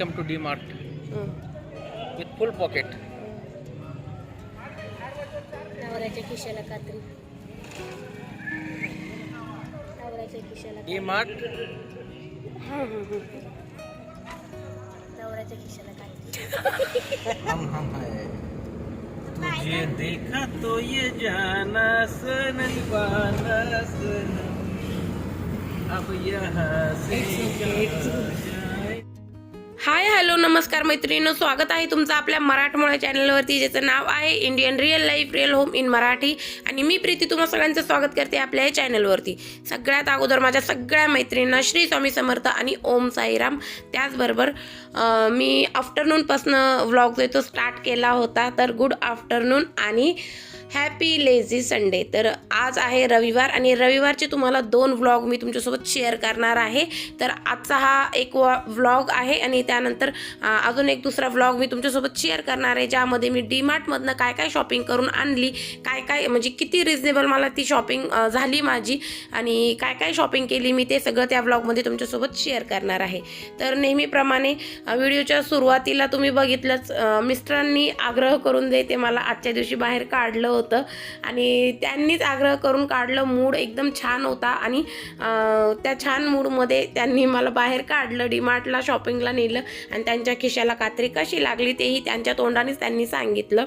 Welcome to DMart हं. with full pocket. नवऱ्याच्या खिशाला कात्री नवऱ्याच्या खिशाला. DMart. नवऱ्याच्या खिशाला कात्री हम हम है तुझे देखा तो ये जाना सन दीवाना सन अब यहाँ से हाय हॅलो नमस्कार मैत्रिणींनो. स्वागत आहे तुमचं आपल्या मराठमोळ्या चॅनलवरती ज्याचं नाव आहे Indian real life real home in Marathi आणि मी प्रीती तुम्हा सगळ्यांचं स्वागत करते आपल्या या चॅनलवरती. सगळ्यात अगोदर माझ्या सगळ्या मैत्रिणींना श्री स्वामी समर्थ आणि ओम साईराम. त्याचबरोबर मी आफ्टरनूनपासनं व्लॉग जो आहे तो स्टार्ट केला होता. तर गुड आफ्टरनून आणि हॅपी लेझी संडे तर आज आहे रविवार आणि रविवारचे तुम्हाला दोन व्लॉग मी तुमच्यासोबत शेअर करणार आहे. तर आजचा हा एक व्लॉग आहे आणि त्यानंतर अजून एक दुसरा व्लॉग मी तुमच्यासोबत शेअर करणार आहे ज्यामध्ये मी डीमार्टमधनं काय काय शॉपिंग करून आणली काय काय म्हणजे किती रिजनेबल मला ती शॉपिंग झाली माझी आणि काय काय शॉपिंग केली मी ते सगळं त्या व्लॉगमध्ये तुमच्यासोबत शेअर करणार आहे. तर नेहमीप्रमाणे व्हिडिओच्या सुरुवातीला तुम्ही बघितलंच मिस्टरांनी आग्रह करून दे ते मला आजच्या दिवशी बाहेर काढलं होतं. आणि त्यांनीच आग्रह करून काढलं. मूड एकदम छान होता. आणि त्या छान मूडमध्ये त्यांनी मला बाहेर काढलं. डीमार्टला शॉपिंगला नेलं. आणि त्यांच्या खिशाला कात्री कशी लागली तेही त्यांच्या तोंडानेच त्यांनी सांगितलं.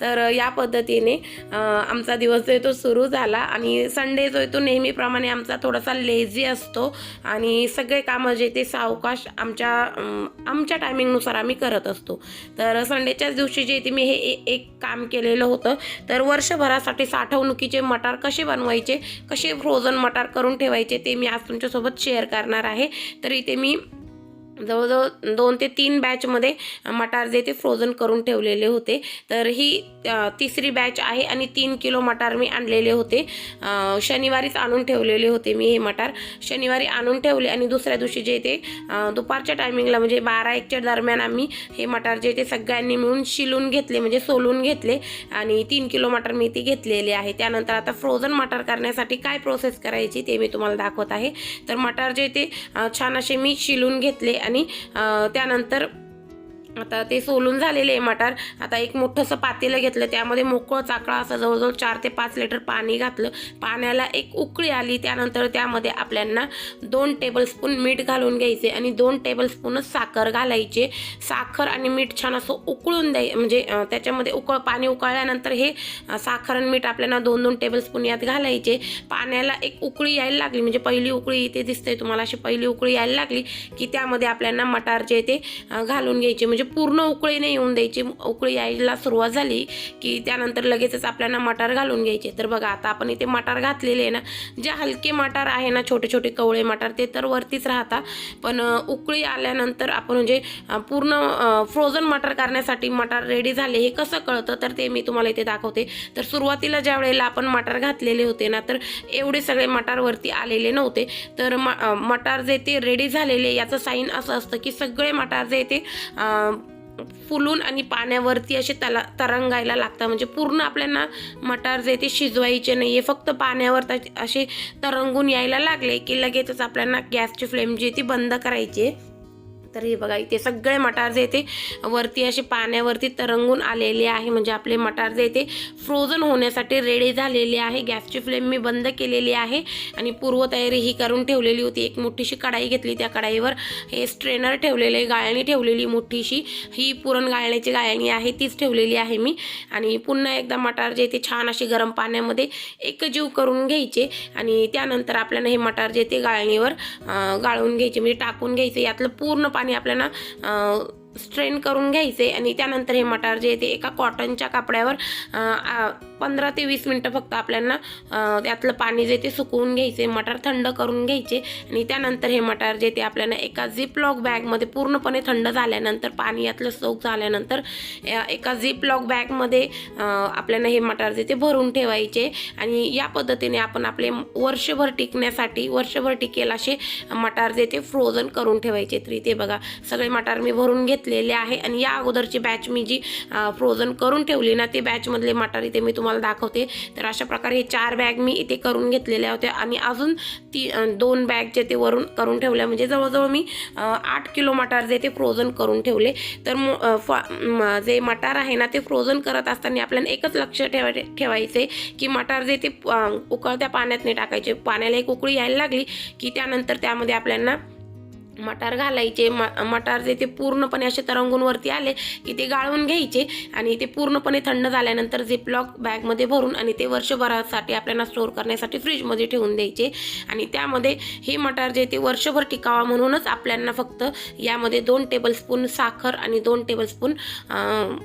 तर या पद्धतीने आमचा दिवस जो आहे तो सुरू झाला. आणि संडे जो आहे तो नेहमीप्रमाणे आमचा थोडासा लेझी असतो. आणि सगळे कामं जे ते सावकाश आमच्या आमच्या टायमिंगनुसार आम्ही करत असतो. तर संडेच्याच दिवशी जे ते मी हे ए- एक काम केलेलं होतं. तर वर्षभरासाठी साठवणुकीचे मटार कसे बनवायचे कसे फ्रोझन मटार करून ठेवायचे ते मी आज तुमच्यासोबत शेअर करणार आहे. तर इथे मी जवळजवळ दोन ते तीन बॅचमध्ये मटार जे ते फ्रोझन करून ठेवलेले होते. तर ही तिसरी बॅच आहे आणि तीन किलो मटार मी आणलेले होते. शनिवारीच आणून ठेवलेले होते मी हे मटार. शनिवारी आणून ठेवले आणि दुसऱ्या दिवशी जे ते दुपारच्या टायमिंगला म्हणजे बारा एकच्या दरम्यान आम्ही हे मटार जे ते सगळ्यांनी मिळून शिलून घेतले म्हणजे सोलून घेतले आणि तीन किलो मटार मी ते घेतलेले आहे. त्यानंतर आता फ्रोझन मटार करण्यासाठी काय प्रोसेस करायची ते मी तुम्हाला दाखवत आहे. तर मटार जे ते छान असे मी शिलून घेतले आणि त्यानंतर आता ते सोलून झालेले आहे मटार. आता एक मोठंसं पातेलं घेतलं त्यामध्ये मोकळं चाकळा असं जवळजवळ चार ते पाच लिटर पाणी घातलं. पाण्याला एक उकळी आली त्यानंतर त्यामध्ये आपल्यांना दोन टेबलस्पून मीठ घालून घ्यायचे आणि दोन टेबलस्पूनच साखर घालायचे. साखर आणि मीठ छान असं उकळून द्याय म्हणजे त्याच्यामध्ये उकळ पाणी उकळल्यानंतर हे साखर आणि मीठ आपल्याला दोन दोन टेबलस्पून यात घालायचे. पाण्याला एक उकळी यायला लागली म्हणजे पहिली उकळी इथे दिसते तुम्हाला अशी पहिली उकळी यायला लागली की त्यामध्ये आपल्याला मटार जे ते घालून घ्यायचे. म्हणजे म्हणजे पूर्ण उकळी नाही येऊन द्यायची. उकळी यायला सुरुवात झाली की त्यानंतर लगेचच आपल्याला मटार घालून घ्यायचे. तर बघा आता आपण इथे मटार घातलेले आहे ना जे हलके मटार आहे ना छोटे छोटे कवळे मटार ते तर वरतीच राहतात. पण उकळी आल्यानंतर आपण म्हणजे पूर्ण फ्रोझन मटार करण्यासाठी मटार रेडी झाले हे कसं कळतं? तर ते मी तुम्हाला इथे दाखवते. तर सुरुवातीला ज्या वेळेला आपण मटार घातलेले होते ना तर एवढे सगळे मटारवरती आलेले नव्हते. तर म मटार जे ते रेडी झालेले याचं साईन असं असतं की सगळे मटार जे ते फुलून आणि पाण्यावरती असे तला तरंगायला लागतात. म्हणजे पूर्ण आपल्याला मटार जे ते शिजवायचे नाही आहे फक्त पाण्यावर असे तरंगून यायला लागले की लगेचच आपल्याला गॅसची फ्लेम जी आहे ती बंद करायची आहे. तर हे बघा इथे सगळे मटार जे ते वरती असे पाण्यावरती तरंगून आलेले आहे. म्हणजे आपले मटार जे ते फ्रोझन होण्यासाठी रेडी झालेले आहे. गॅसची फ्लेम मी बंद केलेली आहे. आणि पूर्वतयारी ही करून ठेवलेली होती. एक मोठीशी कढाई घेतली. त्या कढाईवर हे स्ट्रेनर ठेवलेले गाळणी ठेवलेली मोठीशी. ही पुरण गाळण्याची गाळणी आहे. तीच ठेवलेली आहे मी. आणि पुन्हा एकदा मटार जे ते छान असे गरम पाण्यामध्ये एकजीव करून घ्यायचे. आणि त्यानंतर आपल्याला हे मटार जे ते गाळणीवर गाळून घ्यायचे. म्हणजे टाकून घ्यायचे. यातलं पूर्ण पाणी आपल्याला स्ट्रेन करून घ्यायचे आणि त्यानंतर हे मटार जे आहे ते एका कॉटनच्या कापड्यावर पंधरा ते वीस मिनटं फक्त आपल्याला त्यातलं पाणी जे ते सुकवून घ्यायचे मटार थंड करून घ्यायचे आणि त्यानंतर हे मटार जे ते आपल्याला एका झिप लॉक बॅगमध्ये पूर्णपणे थंड झाल्यानंतर पाणी यातलं सोक झाल्यानंतर एका झिपलॉक बॅगमध्ये आपल्याला हे मटार जे ते भरून ठेवायचे आणि या पद्धतीने आपण आपले वर्षभर टिकण्यासाठी वर्षभर टिकेल असे मटार जे ते फ्रोझन करून ठेवायचे. तरी ते बघा सगळे मटार मी भरून घेतलेले आहे आणि या अगोदरची बॅच मी जी फ्रोझन करून ठेवली ना ते बॅचमधले मटार इथे मी तुम्हाला तुम्हाला दाखवते. तर अशा प्रकारे हे चार बॅग मी इथे करून घेतलेल्या होत्या आणि अजून ती दोन बॅग जे ते वरून करून ठेवल्या. म्हणजे जवळजवळ मी आठ किलो मटार जे ते फ्रोझन करून ठेवले. तर जे मटार आहे ना ते फ्रोझन करत असताना आपल्याला एकच लक्ष ठेवाय ठेवायचे की मटार जे ते उकळत्या पाण्यात नाही टाकायचे. पाण्याला एक उकळी यायला लागली की त्यानंतर त्यामध्ये आपल्याला मटार घालायचे म मटार जे ते पूर्णपणे असे तरंगूनवरती आले की ते गाळून घ्यायचे आणि ते पूर्णपणे थंड झाल्यानंतर झिपलॉक बॅगमध्ये भरून आणि ते वर्षभरासाठी आपल्याला स्टोअर करण्यासाठी फ्रीजमध्ये ठेवून द्यायचे. आणि त्यामध्ये हे मटार जे ते वर्षभर टिकावा म्हणूनच आपल्याला फक्त यामध्ये दोन टेबलस्पून साखर आणि दोन टेबलस्पून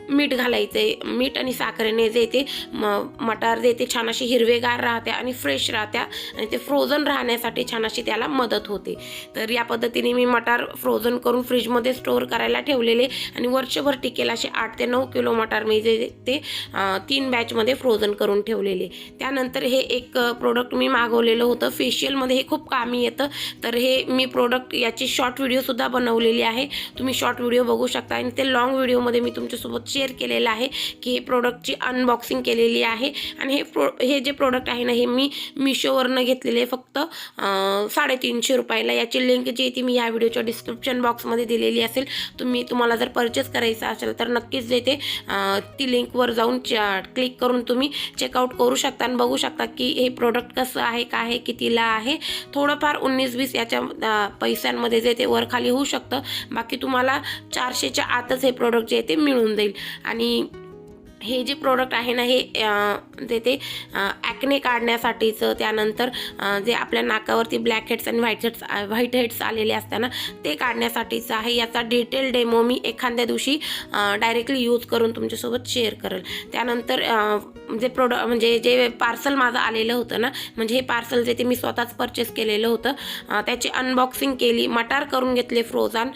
मीठ घालायचे मीठ आणि साखरेने जे ते म मटार जे ते छान अशी हिरवेगार राहत्या आणि फ्रेश राहत्या आणि ते फ्रोझन राहण्यासाठी छान अशी त्याला मदत होते. तर या पद्धतीने मी मटार फ्रोझन करून फ्रीजमध्ये स्टोअर करायला ठेवलेले आणि वर्षभर टिकेल असे आठ ते नऊ किलो मटार मी जे ते तीन बॅचमध्ये फ्रोझन करून ठेवलेले. त्यानंतर हे एक प्रोडक्ट मी मागवलेलं होतं. फेशियलमध्ये हे खूप कामी येतं. तर हे मी प्रोडक्ट याची शॉर्ट व्हिडिओसुद्धा बनवलेली आहे. तुम्ही शॉर्ट व्हिडिओ बघू शकता. आणि ते लॉंग व्हिडिओमध्ये मी तुमच्यासोबत शेअर केलेलं आहे की हे प्रोडक्टची अनबॉक्सिंग केलेली आहे. आणि हे प्रो हे जे प्रोडक्ट आहे ना हे मी मिशोवरनं घेतलेले फक्त साडेतीनशे रुपयाला. याची लिंक जी आहे ती मी या व्हिडिओच्या डिस्क्रिप्शन बॉक्समध्ये दिलेली असेल तुम्ही तुम्हाला जर परचेस करायचं असेल तर नक्कीच जे ते ती लिंकवर जाऊन क्लिक करून तुम्ही चेकआउट करू शकता आणि बघू शकता की हे प्रोडक्ट कसं आहे काय आहे कितीला आहे. थोडंफार उन्नीस वीस याच्या पैशांमध्ये जे ते वर खाली होऊ शकतं. बाकी तुम्हाला चारशेच्या आतच हे प्रोडक्ट जे आहे ते मिळून जाईल. आणि हे जे प्रोडक्ट आहे ना हे अं, जे ते ॲक्ने काढण्यासाठीचं त्यानंतर जे आपल्या नाकावरती ब्लॅक हेड्स आणि व्हाईट हेड्स व्हाईट हेड्स आलेले असतात ना ते काढण्यासाठीचं आहे. याचा डिटेल डेमो मी एखाद्या दिवशी डायरेक्टली यूज करून तुमच्यासोबत शेअर करेल. त्यानंतर जे प्रोड म्हणजे जे पार्सल माझं आलेलं होतं ना म्हणजे हे पार्सल जे ते मी स्वतःच परचेस केलेलं होतं त्याची अनबॉक्सिंग केली. मटार करून घेतले फ्रोझन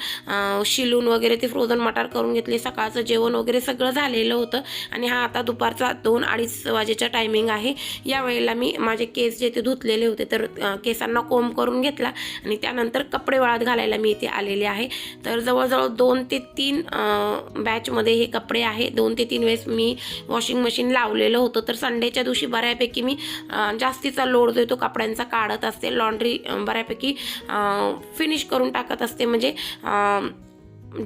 शिलून वगैरे ते फ्रोझन मटार करून घेतले. सकाळचं जेवण वगैरे सगळं झालेलं होतं. आणि हा आता दुपारचा दोन अडीच वाजेचा टायमिंग आहे. या वेळेला मी माझे केस जे ते धुतलेले होते तर केसांना कोंब करून घेतला आणि त्यानंतर कपडे वाळत घालायला मी इथे आलेले आहे. तर जवळजवळ दोन ते तीन बॅचमध्ये हे कपडे आहे. दोन ते तीन वेळेस मी वॉशिंग मशीन लावलेलं होतं. तर संडेच्या दिवशी बऱ्यापैकी मी जास्तीचा लोड जो तो कपड्यांचा काढत असते. लॉन्ड्री बऱ्यापैकी फिनिश करून टाकत असते. म्हणजे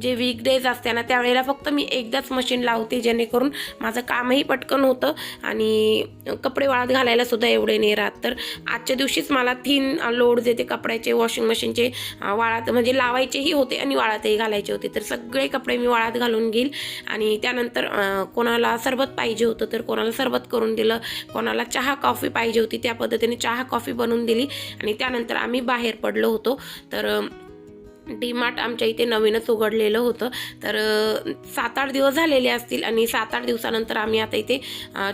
जे वीकडेज असते ना त्यावेळेला फक्त मी एकदाच मशीन लावते जेणेकरून माझं कामही पटकन होतं आणि कपडे वाळत घालायला सुद्धा एवढे नाही राहत. तर आजच्या दिवशीच मला थीन लोड जे ते कपड्याचे वॉशिंग मशीनचे वाळात म्हणजे लावायचेही होते आणि वाळातही घालायचे होते. तर सगळे कपडे मी वाळात घालून घेईल आणि त्यानंतर कोणाला सरबत पाहिजे होतं तर कोणाला सरबत करून दिलं कोणाला चहा कॉफी पाहिजे होती त्या पद्धतीने चहा कॉफी बनवून दिली आणि त्यानंतर आम्ही बाहेर पडलो होतो. तर डी डीमार्ट आमच्या इथे नवीनच उघडलेलं होतं. तर सात आठ दिवस झालेले असतील आणि सात आठ दिवसानंतर आम्ही आता इथे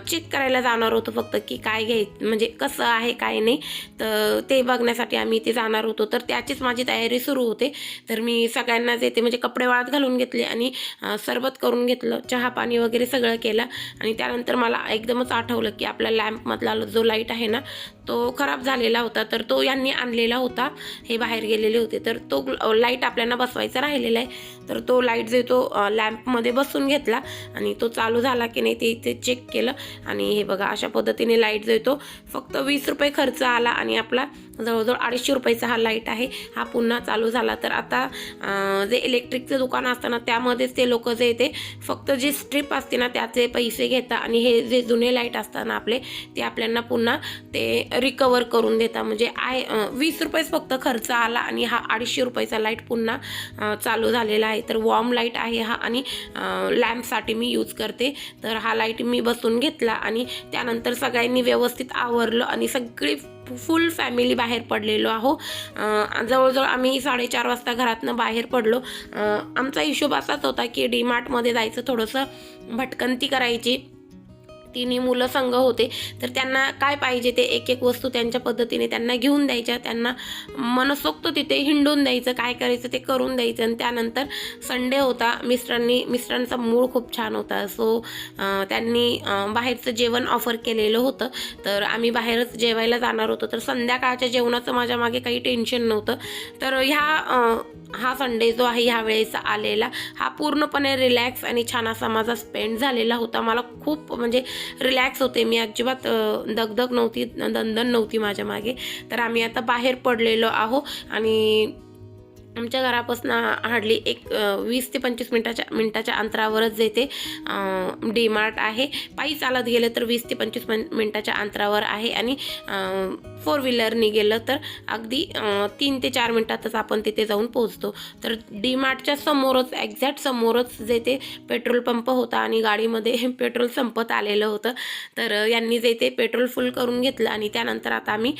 चेक करायला जाणार होतो फक्त की काय घ्याय म्हणजे कसं आहे काय नाही. तर ते बघण्यासाठी आम्ही इथे जाणार होतो. तर त्याचीच माझी तयारी सुरू होते. तर मी सगळ्यांना जे ते म्हणजे कपडे वाळत घालून घेतले आणि सरबत करून घेतलं चहा पाणी वगैरे सगळं केलं. आणि त्यानंतर मला एकदमच आठवलं की आपल्या लॅम्पमधला जो लाइट आहे ना तो खराब झालेला होता. तर तो यांनी आणलेला होता. हे बाहेर गेलेले होते. तर तो लाइट आपल्याला बसवायचा राहिलेला आहे. तर तो लाइट जे तो लॅम्पमध्ये बसून घेतला आणि तो चालू झाला की नाही ते इथे चेक केलं. आणि हे बघा अशा पद्धतीने लाइट जो येतो फक्त वीस रुपये खर्च आला आणि आपला जवळजवळ अडीचशे रुपयाचा हा लाइट आहे. हा पुन्हा चालू झाला. तर आता जे इलेक्ट्रिकचं दुकान असतं ना त्यामध्येच ते लोक जे येते फक्त जी स्ट्रीप असते ना त्याचे पैसे घेतात आणि हे जे जुने लाइट असतात ना आपले ते आपल्याला पुन्हा ते रिकवर करून देतात म्हणजे आय वीस रुपयेच फक्त खर्च आला आणि हा अडीचशे रुपयाचा लाइट लाइट पुन्हा चालू झालेला आहे. तर वॉर्म लाइट आहे हा आणि लॅम्पसाठी मी यूज करते. तर हा लाइट मी बसून घेतला आणि त्यानंतर सगळ्यांनी व्यवस्थित आवरलं आणि सगळी फुल फॅमिली बाहेर पडलेलो आहो. जवळजवळ आम्ही साडेचार वाजता घरातनं बाहेर पडलो. आमचा हिशोब असाच होता की डी मार्टमध्ये जायचं थोडंसं भटकंती करायची. तिन्ही मुलं संघ होते तर त्यांना काय पाहिजे ते एक एक वस्तू त्यांच्या पद्धतीने त्यांना घेऊन द्यायच्या त्यांना मनसोक्त तिथे हिंडून द्यायचं काय करायचं ते करून द्यायचं. आणि त्यानंतर संडे होता मिस्टरांनी मिस्टरांचा मूळ खूप छान होता. सो त्यांनी बाहेरचं जेवण ऑफर केलेलं होतं. तर आम्ही बाहेरच जेवायला जाणार होतो. तर संध्याकाळच्या जेवणाचं माझ्या मागे काही टेन्शन नव्हतं. तर ह्या हा संडे जो आहे ह्या वेळेचा आलेला. हा पूर्णपणे रिलॅक्स आणि छान असा माझा स्पेंड झालेला होता. मला खूप म्हणजे रिलॅक्स होते. मी अजिबात दगदग नव्हती दणदण नव्हती माझ्या मागे. तर आम्ही आता बाहेर पडलेलो आहो आणि आमच्या घरापासून हार्डली एक वीस ते पंचवीस मिनटाच्या मिनटाच्या अंतरावरच येते डी मार्ट आहे. पायी चालत गेलं तर वीस ते पंचवीस मिनटाच्या अंतरावर आहे आणि फोर व्हीलरनी गेलं तर अगदी तीन ते चार मिनटातच आपण तिथे जाऊन पोहोचतो. तर डी मार्टच्या समोरच एक्झॅक्ट समोरच जे ते पेट्रोल पंप होता आणि गाडीमध्ये पेट्रोल संपत आलेलं होतं तर यांनी जे ते पेट्रोल फुल करून घेतलं आणि त्यानंतर आता आम्ही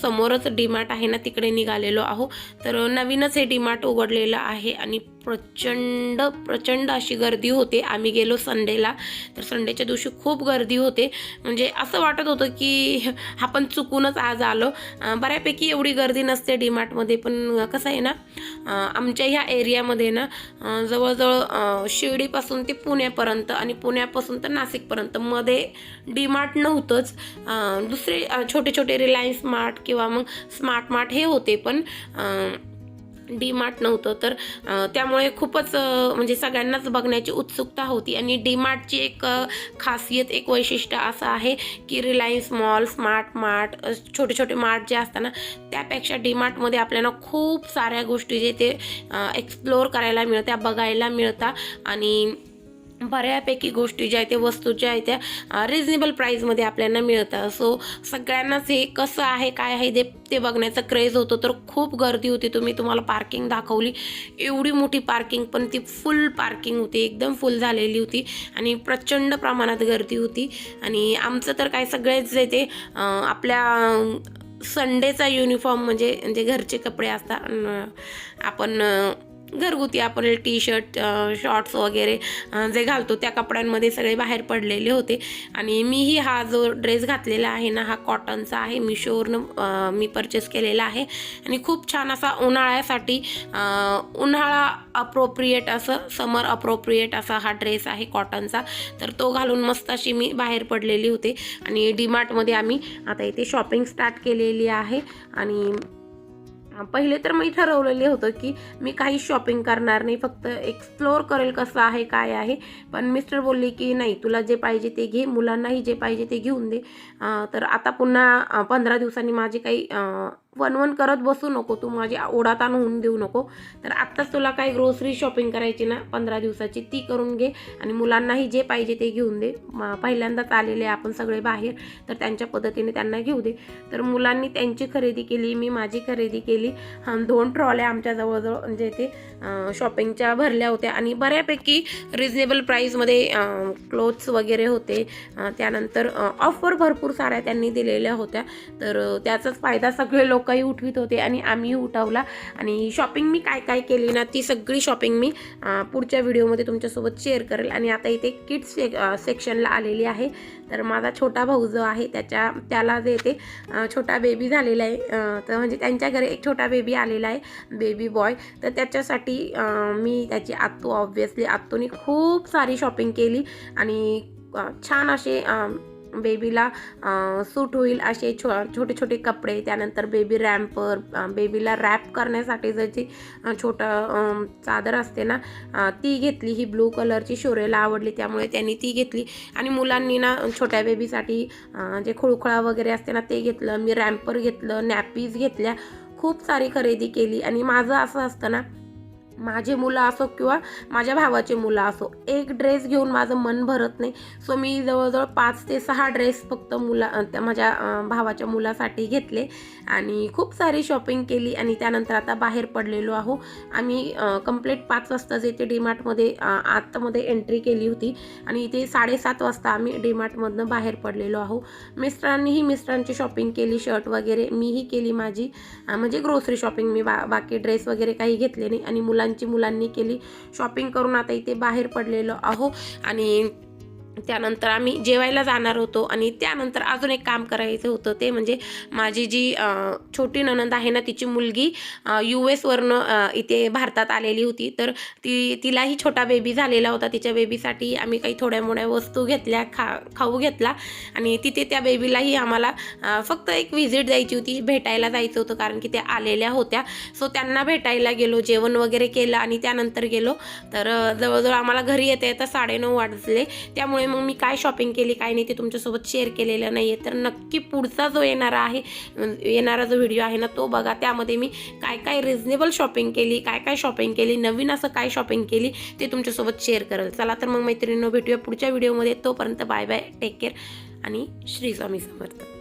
समोरच डी मार्ट आहे ना तिकडे निघालेलो आहो तर नवीनच हे डी मार्ट उघडलेलं आहे आणि प्रचंड प्रचंड अशी गर्दी होते. आम्ही गेलो संडेला. तर संडेच्या दिवशी खूप गर्दी होते. म्हणजे असं वाटत होतं की आपण चुकूनच आज आलो. बऱ्यापैकी एवढी गर्दी नसते डीमार्टमध्ये. पण कसं आहे ना आमच्या ह्या एरियामध्ये ना जवळजवळ शिर्डीपासून ते पुण्यापर्यंत आणि पुण्यापासून तर नाशिकपर्यंत मध्ये डी मार्ट नव्हतंच दुसरे छोटे छोटे रिलायन्स मार्ट किंवा मग स्मार्ट मार्ट हे होते. पण डी मार्ट नव्हतं तर त्यामुळे खूपच म्हणजे सगळ्यांनाच बघण्याची उत्सुकता होती. आणि डी मार्टची एक खासियत एक वैशिष्ट्य असं आहे की रिलायन्स मॉल स्मार्ट मार्ट छोटे छोटे मार्ट जे असतात ना त्यापेक्षा डी मार्टमध्ये आपल्याला खूप साऱ्या गोष्टी जे ते एक्सप्लोअर करायला मिळत्या बघायला मिळतात. आणि बऱ्यापैकी गोष्टी ज्या आहेत त्या वस्तू ज्या आहेत त्या रिजनेबल प्राईजमध्ये आपल्याला मिळतात. सो सगळ्यांनाच हे कसं आहे काय आहे ते ते बघण्याचा क्रेज होतो. तर खूप गर्दी होती. तुम्ही तुम्हाला पार्किंग दाखवली. एवढी मोठी पार्किंग पण ती फुल पार्किंग होती. एकदम फुल झालेली होती. आणि प्रचंड प्रमाणात गर्दी होती. आणि आमचं तर काय सगळेच जे ते आपल्या संडेचा युनिफॉर्म म्हणजे म्हणजे घरचे कपडे असतात. आपण घरगुती आपण टी शर्ट शॉर्ट्स वगैरे जे घालतो त्या कपड्यांमध्ये सगळे बाहेर पडलेले होते. आणि मीही हा जो ड्रेस घातलेला आहे ना हा कॉटनचा आहे. मिशोवरनं मी परचेस केलेला आहे. आणि खूप छान असा उन्हाळ्यासाठी उन्हाळा अप्रोप्रिएट असं समर अप्रोप्रिएट असा हा ड्रेस आहे कॉटनचा तर तो घालून मस्त अशी मी बाहेर पडलेली होते. आणि डीमार्टमध्ये आम्ही आता इथे शॉपिंग स्टार्ट केलेली आहे. आणि पहिले तर मी ठरवलेले होतं की मी काही शॉपिंग करणार नाही फक्त एक्सप्लोअर करेल कसं आहे काय आहे. पण मिस्टर बोलले की नाही तुला जे पाहिजे ते घे मुलांनाही जे पाहिजे ते घेऊन दे. तर आता पुन्हा पंधरा दिवसांनी माझे काही वनवन करत बसू नको. तू माझी ओढाताण होऊन देऊ नको. तर आत्ताच तुला काही ग्रोसरी शॉपिंग करायची ना पंधरा दिवसाची ती करून घे आणि मुलांनाही जे पाहिजे ते घेऊन दे. पहिल्यांदाच आलेले आपण सगळे बाहेर तर त्यांच्या पद्धतीने त्यांना घेऊ दे. तर मुलांनी त्यांची खरेदी केली मी माझी खरेदी केली. दोन ट्रॉल्या आमच्या जवळजवळ म्हणजे ते शॉपिंगच्या भरल्या होत्या. आणि बऱ्यापैकी रिजनेबल प्राईजमध्ये क्लोथ्स वगैरे होते. त्यानंतर ऑफर भरपूर साऱ्या त्यांनी दिलेल्या होत्या. तर त्याचाच फायदा सगळे लोक लोकही उठवित होते आणि आम्हीही उठवला. आणि शॉपिंग मी काय काय केली ना ती सगळी शॉपिंग मी पुढच्या व्हिडिओमध्ये तुमच्यासोबत शेअर करेल. आणि आता इथे किड्स से सेक्शनला आलेली आहे. तर माझा छोटा भाऊ जो आहे त्याच्या त्याला जे ते छोटा बेबी झालेला आहे. तर म्हणजे त्यांच्या घरी एक छोटा बेबी आलेला आहे बेबी बॉय तर त्याच्यासाठी मी त्याची आत्तू ऑब्व्हियसली आत्तूने खूप सारी शॉपिंग केली. आणि छान असे बेबीला सूट होईल असे छो छोटे छोटे कपडे त्यानंतर बेबी रॅम्पर बेबीला रॅप करण्यासाठी ज्याची छोटं चादर असते ना ती घेतली ही ब्लू कलरची शोरेला आवडली त्यामुळे त्यांनी ती घेतली. आणि मुलांनी ना छोट्या बेबीसाठी जे खुळखुळा वगैरे असते ना ते घेतलं. मी रॅम्पर घेतलं नॅपीज घेतल्या. खूप सारी खरेदी केली. आणि माझं असं असतं ना माझे मुलं असो किंवा माझ्या भावाचे मुलं असो एक ड्रेस घेऊन माझं मन भरत नाही. सो मी जवळजवळ पाच ते सहा ड्रेस फक्त मुला त्या माझ्या भावाच्या मुलासाठी घेतले आणि खूप सारी शॉपिंग केली आणि त्यानंतर आता बाहेर पडलेलो आहो. आम्ही कंप्लीट पाच वाजता जे ते डीमार्टमध्ये आतमध्ये एंट्री केली होती आणि इथे साडेसात वाजता आम्ही डीमार्टमधनं बाहेर पडलेलो आहो. मिस्टरांनीही मिस्टरांची शॉपिंग केली शर्ट वगैरे मीही केली माझी. म्हणजे ग्रोसरी शॉपिंग मी बा बाकी ड्रेस वगैरे काही घेतले नाही आणि मुला मुलांची मुलांनी केली. शॉपिंग करून आता इथे बाहेर पडलेलो आहो. आणि त्यानंतर आम्ही जेवायला जाणार होतो आणि त्यानंतर अजून एक काम करायचं होतं ते म्हणजे माझी जी छोटी ननंद आहे ना तिची मुलगी यू एसवरनं इथे भारतात आलेली होती. तर ती तिलाही छोटा बेबी झालेला होता. तिच्या बेबीसाठी आम्ही काही थोड्या मोड्या वस्तू घेतल्या खा खाऊ घेतला. आणि तिथे त्या बेबीलाही आम्हाला फक्त एक व्हिजिट द्यायची होती. भेटायला जायचं होतं कारण की त्या आलेल्या होत्या. सो त्यांना भेटायला गेलो जेवण वगैरे केलं आणि त्यानंतर गेलो. तर जवळजवळ आम्हाला घरी येता येता साडेनऊ वाजले. त्यामुळे त्यामुळे मग मी काय शॉपिंग केली काय नाही ते तुमच्यासोबत शेअर केलेलं नाही आहे तर नक्की पुढचा जो येणारा आहे येणारा जो व्हिडिओ आहे ना तो बघा. त्यामध्ये मी काय काय रिझनेबल शॉपिंग केली काय काय शॉपिंग केली नवीन असं काय शॉपिंग केली ते तुमच्यासोबत शेअर करेल. चला तर मग मैत्रिणींनो भेटूया पुढच्या व्हिडिओमध्ये तोपर्यंत बाय बाय टेक केअर आणि श्री स्वामी समर्थ.